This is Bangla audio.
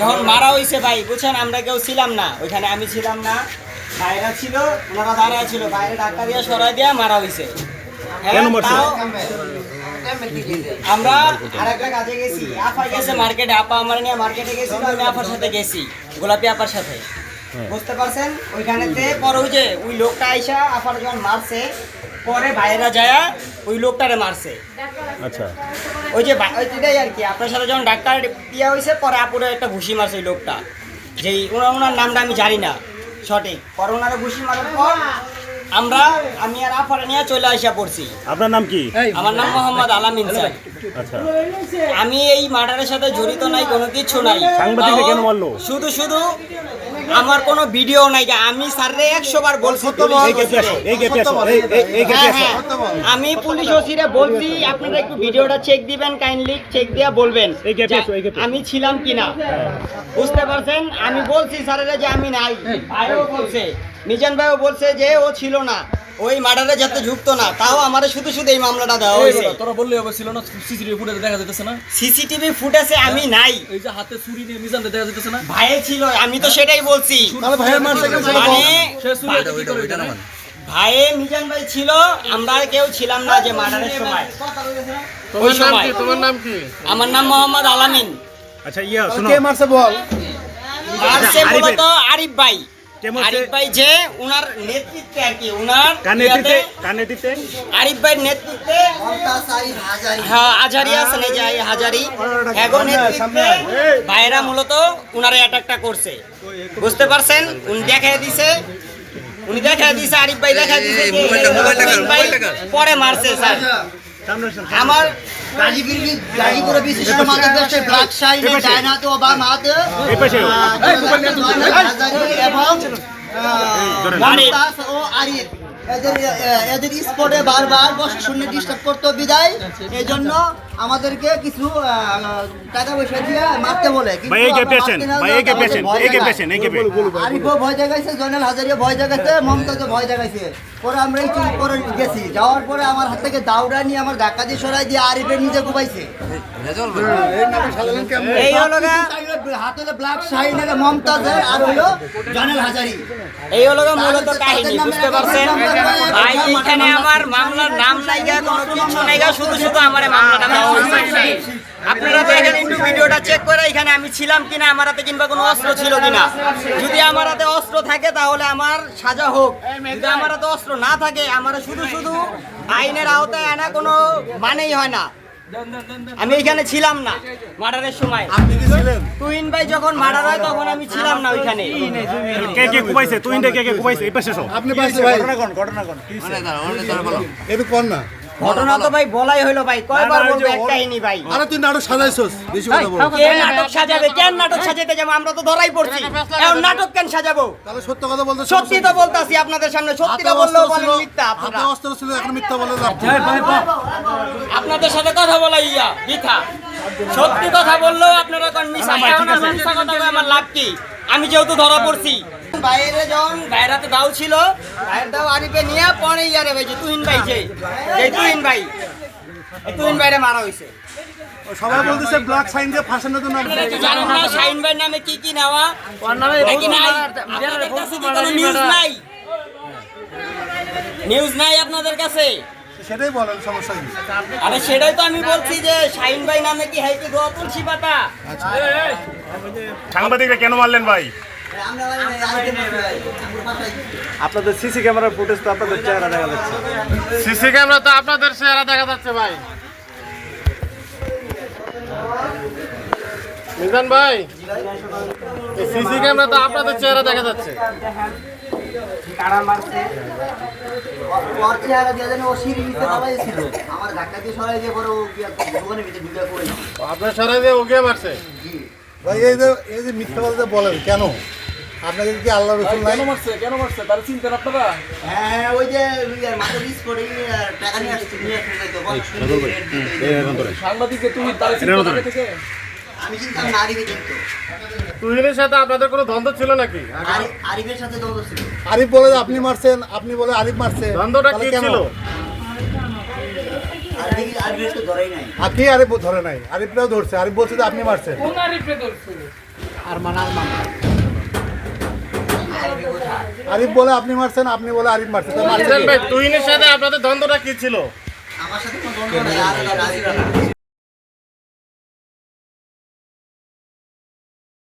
যখন মারা হয়েছে ভাই বুঝছেন? আমরা কেউ ছিলাম না। ওইখানে আমি ছিলাম না বাইরা ছিল ওনারা দাঁড়ায় ছিল। বাইরে ডাক্তার দিয়ে সরাই দিয়ে মারা হইছে। হ্যাঁ, কেন মারছে? তাও আমরা আরেকটা কাজে গেছি। আপা গেছে মার্কেটে আপা আমার নিয়ে মার্কেটে গেছি আমি আপার সাথে গেছি গোলাপি আপার সাথে। বুঝতে পারছেন? ওইখানেতে পরে ওই যে ওই লোকটা আইসা আপার যখন মারছে পরে বাইরা যায় ওই লোকটারে মারছে। আচ্ছা। ওই যে বা- ওই আর কি আপনার সাথে যখন ডাক্তার ইয়া হয়েছে পরে আপুরে একটা ঘুষি মারছে ওই লোকটা। যেই ওনার ওনার নামটা আমি জানি না সঠিক। পরে ওনারা ঘুষি মারার পর আমরা আমি আর আফারে নিয়ে চলে আসা পড়ছি। আপনার নাম কি? আমার নাম মোহাম্মদ আলামিন স্যার। আচ্ছা। আমি এই মার্ডারের সাথে জড়িত নাই কোনো কিছু নাই। সাংবাদিকরা কেন মারলো? শুধু শুধু আমার কোনো ভিডিও নাই যে আমি স্যাররে একশো বার বলছি হ্যাঁ, হ্যাঁ। আমি পুলিশ ওসিরে বলছি আপনারা একটু ভিডিওটা চেক দিবেন কাইন্ডলি চেক দিয়ে বলবেন। আমি ছিলাম কিনা। বুঝতে পারছেন? আমি বলছি স্যারেরা যে আমি নাই। ভাইও বলছে মিজান ভাইও বলছে যে ও ছিল না। ওই মার্ডারে যাতে যুক্ত না তাও আমারে শুধু শুধু এই মামলাটা দেওয়া হয়েছে। তোরা বললে হবে ছিল না সিসিটিভি ফুটেজে দেখা যেতেছে না? সিসিটিভি ফুটেজে আমি নাই। এই যে হাতে ছুরি নিয়ে মিজান দেখা যেতেছে না? ভাই ছিল আমি তো সেটাই বলছি। তাহলে ভাইয়ের মারছে কেন মানে করে এটা ভাইয়ে মিজান ভাই ছিল আমরা কেউ ছিলাম না যে মার্ডারের সময়। ওই সময়। তোমার নাম কি? আমার নাম মোহাম্মদ আলামিন। আচ্ছা ইয়া শুনো। কে মারছে বল? মারছে। মূলত আরিফ ভাই? আরিফ ভাই যে নেতৃত্বে আর কি আরিফ ভাইয়ের নেতৃত্বে হ্যাঁ হাজারি আছে না যে হাজারি। এখন নেতৃত্বে ভাইয়েরা মূলত উনার অ্যাটাকটা করছে। বুঝতে পারছেন? উনি দেখাই দিছে। উনি দেখাই দিছে আরিফ ভাই দেখাই দিছে পরে মারছে স্যার। আমার গাজীপুর গাজীপুরে বিশিষ্ট মাদক ব্যবসায়ী ব্ল্যাক শাইন ডায়নাতে ও বা মাতে এই পাশে এবং ধরেন। মমতাজ ও আরিফ এদের এদের স্পটে বারবার বসে শূন্য ডিস্টার্ব করতো বিদায়। এই জন্য আমাদেরকে কিছু টাকা পয়সা দিয়ে মারতে বলে। আরিফও ভয় দেখাইছে জয়নাল হাজারিয়া ভয় দেখাইছে মমতাজও ভয় দেখাইছে। পরে আমরা এই চুপ করে গেছি। যাওয়ার পরে আমার হাত থেকে দাউড়া নিয়ে আমার ধাক্কা দিয়ে সরাই দিয়ে আরিফের নিজে ঘুমাইছে। এই হলো হাত হলো ব্ল্যাক শাহিনের মমতাজের আর হলো জয়নাল হাজারি। এই হলো মূলত কাহিনী বুঝতে পারছেন? ভাই, এখানে আমার মামলার নাম নাই কিছু নাই গা শুধু শুধু আমার মামলাটা আপনারা তো দেখেন একটু ভিডিওটা চেক করে এখানে আমি ছিলাম কিনা, আমার হাতে কিংবা কোনো অস্ত্র ছিল কিনা। যদি আমার হাতে অস্ত্র থাকে, তাহলে আমার সাজা হোক। যদি আমার হাতে অস্ত্র না থাকে, আমার শুধু শুধু আইনের আওতায় আনা কোনো মানেই হয় না। আমি এখানে ছিলাম না মার্ডারের সময়। তুইন ভাই যখন মার্ডার হয় তখন আমি ছিলাম না ওইখানে। কে কে কুবাইছে তুইন কে কে কুবাইছে এই পাশে সব আপনি পাশে ভাই। ঘটনা কোন? ঘটনা কোন? একটু কোন না? ঘটনা তো ভাই বলাই হইল ভাই কয়বার বলব এক কাহিনী ভাই। আরে তুই নাটক সাজাইছস বেশি কথা বল। কে নাটক সাজাবে কেন নাটক সাজাতে যাব? আমরা তো ধরাই পড়ছি। এখন নাটক কেন সাজাবো? তাহলে সত্য কথা বলতে সত্যি তো বলতাছি আপনাদের সামনে সত্যিটা বললেও বলেন মিথ্যা হাতে আপনারা অস্ত্র ছিল এখন মিথ্যা বলে লাভ? আপনাদের সাথে কথা বলা ইয়া বৃথা সত্যি কথা বললেও আপনারা কোন মিশা কথা আমার লাভ কি? আমি যেহেতু ধরা পড়ছি বাইরে যখন বাইরে দাও ছিল বাইরের দাও আরিফে নিয়ে পরে ইয়ারে ভাই যে তুহিন ভাই যে তুহিন ভাই। তুহিন বাইরে মারা হয়েছে সবাই বলতেছে ব্ল্যাক সাইন দিয়ে ফাঁসানোর জন্য আপনারা কি জানেন না শাহিন ভাইয়ের নামে কি কি নেওয়া? কি কোনো নিউজ নাই? নিউজ নাই আপনাদের কাছে? সেটাই বলেন সমস্যা কি? আরে সেটাই তো আমি বলছি যে শাহিন ভাই নামে কি হাইকে পাতা? সাংবাদিকরা কেন মারলেন ভাই? আপনাদের সিসি ক্যামেরার ফুটেজ তো আপনাদের চেহারা দেখা যাচ্ছে। সিসি ক্যামেরা তো আপনাদের চেহারা দেখা যাচ্ছে ভাই। মিজান ভাই সিসি ক্যামেরা তো আপনাদের চেহারা দেখা যাচ্ছে। কারা মারছে ওর চেহারা দিয়ে জানি ও সিঁড়ি নিচে দাঁড়াই ছিল আমার ধাক্কা দিয়ে সরাই দিয়ে পরে ও গিয়ে দোকানের ভিতরে ঢুকে পড়ে আপনার সরাই দিয়ে ওকে মারছে। ভাই এই যে এই যে মিথ্যা বলতে বলেন কেন? আপনাদের কি আল্লাহ রসুল নাই? কেন মারছে? কেন মারছে? তারা চিনতেন আপনারা? হ্যাঁ হ্যাঁ ওই যে বিষ করে টাকা নিয়ে আসছে নিয়ে। সাংবাদিককে তুমি তারা চিনতেন থেকে? আমি চিন্তা নারীকে কিন্তু তুহিনের সাথে আপনাদের কোনো দ্বন্দ্ব ছিল নাকি? আরি- আরিফের সাথে দ্বন্দ্ব ছিল। আরিফ বলে আপনি মারছেন আপনি বলে আরিফ মারছে। দ্বন্দ্বটা কি ছিল? ধরেই আরিফ ধরে নাই? আরিফরাও ধরছে আরিফ বলছে আপনি মারছেন। আরিফ বলে আপনি মারছেন আপনি বলে আরিফ মারছেন? ভাই তুহিনের সাথে আপনাদের দ্বন্দ্বটা কি ছিল আমার সাথে